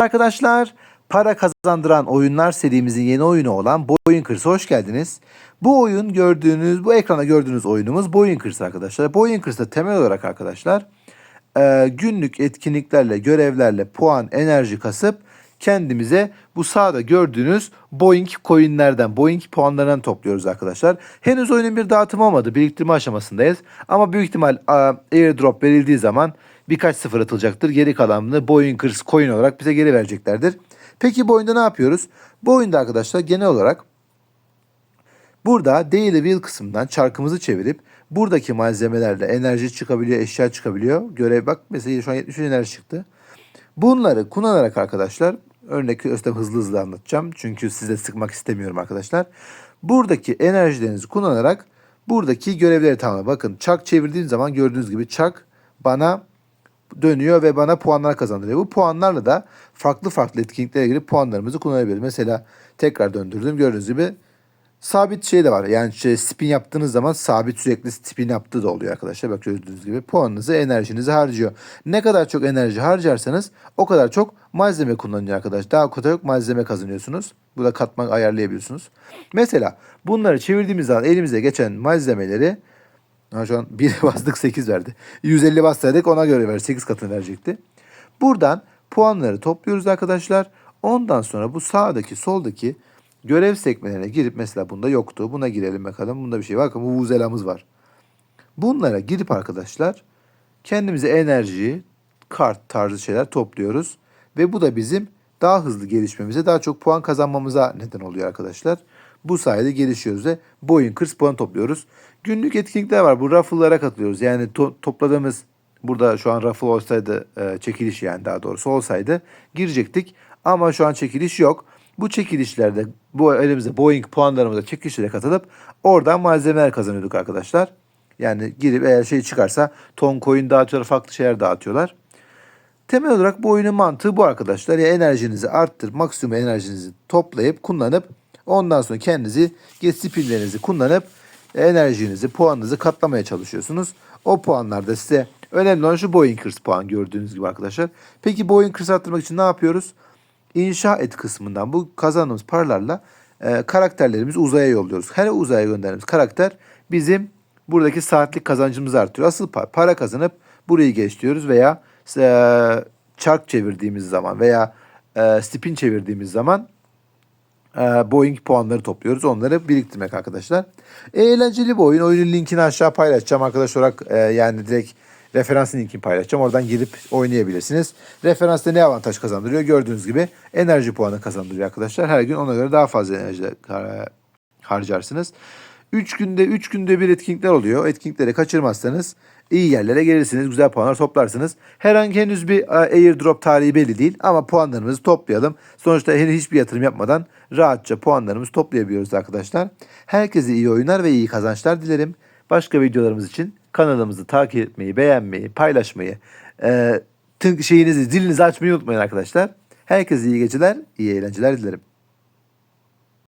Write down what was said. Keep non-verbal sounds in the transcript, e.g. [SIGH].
Arkadaşlar para kazandıran oyunlar serimizin yeni oyunu olan Boyun Kırsı hoş geldiniz. Bu oyun gördüğünüz, bu ekranda gördüğünüz oyunumuz Boyun Kırsı arkadaşlar. Boyun Kırsı temel olarak arkadaşlar günlük etkinliklerle, görevlerle puan, enerji kasıp kendimize bu sağda gördüğünüz Boeing coinlerden, Boeing puanlarından topluyoruz arkadaşlar. Henüz oyunun bir dağıtımı olmadı. Biriktirme aşamasındayız. Ama büyük ihtimal airdrop verildiği zaman birkaç sıfır atılacaktır. Geri kalanını Boeing coin olarak bize geri vereceklerdir. Peki bu oyunda ne yapıyoruz? Bu oyunda arkadaşlar genel olarak Burada daily wheel kısmından çarkımızı çevirip buradaki malzemelerle enerji çıkabiliyor, eşya çıkabiliyor. Görev bak mesela şu an 73 enerji çıktı. Bunları kullanarak arkadaşlar örnek Özlem hızlı hızlı anlatacağım. Çünkü size sıkmak istemiyorum arkadaşlar. Buradaki enerjilerinizi kullanarak buradaki görevleri tamamla. Bakın çark çevirdiğim zaman gördüğünüz gibi çark bana dönüyor ve bana puanlar kazandırıyor. Bu puanlarla da farklı farklı etkinliklere girip puanlarımızı kullanabiliriz. Mesela tekrar döndürdüm gördüğünüz gibi sabit şey de var. Yani şey, spin yaptığınız zaman sabit sürekli spin yaptığı da oluyor arkadaşlar. Bak gördüğünüz gibi puanınızı, enerjinizi harcıyor. Ne kadar çok enerji harcarsanız o kadar çok malzeme kullanıyor arkadaş. Daha çok malzeme kazanıyorsunuz. Burada katmak ayarlayabiliyorsunuz. Mesela bunları çevirdiğimiz zaman elimize geçen malzemeleri şu an [LAUGHS] 1 bastık 8 verdi. 150 bassaydık ona göre ver 8 katını verecekti. Buradan puanları topluyoruz arkadaşlar. Ondan sonra bu sağdaki soldaki görev sekmelerine girip mesela bunda yoktu. Buna girelim bakalım. Bunda bir şey var. Bakın bu vuzelamız var. Bunlara girip arkadaşlar kendimize enerji, kart tarzı şeyler topluyoruz. Ve bu da bizim daha hızlı gelişmemize, daha çok puan kazanmamıza neden oluyor arkadaşlar. Bu sayede gelişiyoruz ve boyun 40 puan topluyoruz. Günlük etkinlikler var. Bu raffle'lara katılıyoruz. Yani to- topladığımız burada şu an raffle olsaydı e, çekiliş yani daha doğrusu olsaydı girecektik. Ama şu an çekiliş yok. Bu çekilişlerde bu elimizde Boeing puanlarımıza çekilişlere katılıp oradan malzemeler kazanıyorduk arkadaşlar. Yani girip eğer şey çıkarsa ton coin dağıtıyorlar, farklı şeyler dağıtıyorlar. Temel olarak bu oyunun mantığı bu arkadaşlar. Ya enerjinizi arttır, maksimum enerjinizi toplayıp kullanıp ondan sonra kendinizi geç spinlerinizi kullanıp enerjinizi, puanınızı katlamaya çalışıyorsunuz. O puanlar da size önemli olan şu Boeing Kırs puan gördüğünüz gibi arkadaşlar. Peki Boeing Kırs arttırmak için ne yapıyoruz? İnşa et kısmından bu kazandığımız paralarla e, karakterlerimizi uzaya yolluyoruz. Her uzaya gönderdiğimiz karakter bizim buradaki saatlik kazancımızı artırıyor. Asıl para, para kazanıp burayı geçiyoruz veya e, çark çevirdiğimiz zaman veya e, spin çevirdiğimiz zaman e, Boeing puanları topluyoruz. Onları biriktirmek arkadaşlar. Eğlenceli bir oyun. Oyunun linkini aşağı paylaşacağım arkadaş olarak. e, yani direkt referansın linkini paylaşacağım. Oradan girip oynayabilirsiniz. Referansta ne avantaj kazandırıyor? Gördüğünüz gibi enerji puanı kazandırıyor arkadaşlar. Her gün ona göre daha fazla enerji e, harcarsınız. 3 günde 3 günde bir etkinlikler oluyor. Etkinlikleri kaçırmazsanız iyi yerlere gelirsiniz. Güzel puanlar toplarsınız. Herhangi henüz bir e, airdrop tarihi belli değil ama puanlarımızı toplayalım. Sonuçta henüz hiçbir yatırım yapmadan rahatça puanlarımızı toplayabiliyoruz arkadaşlar. Herkese iyi oyunlar ve iyi kazançlar dilerim. Başka videolarımız için kanalımızı takip etmeyi, beğenmeyi, paylaşmayı, e, şeyinizi, zilinizi açmayı unutmayın arkadaşlar. Herkese iyi geceler, iyi eğlenceler dilerim.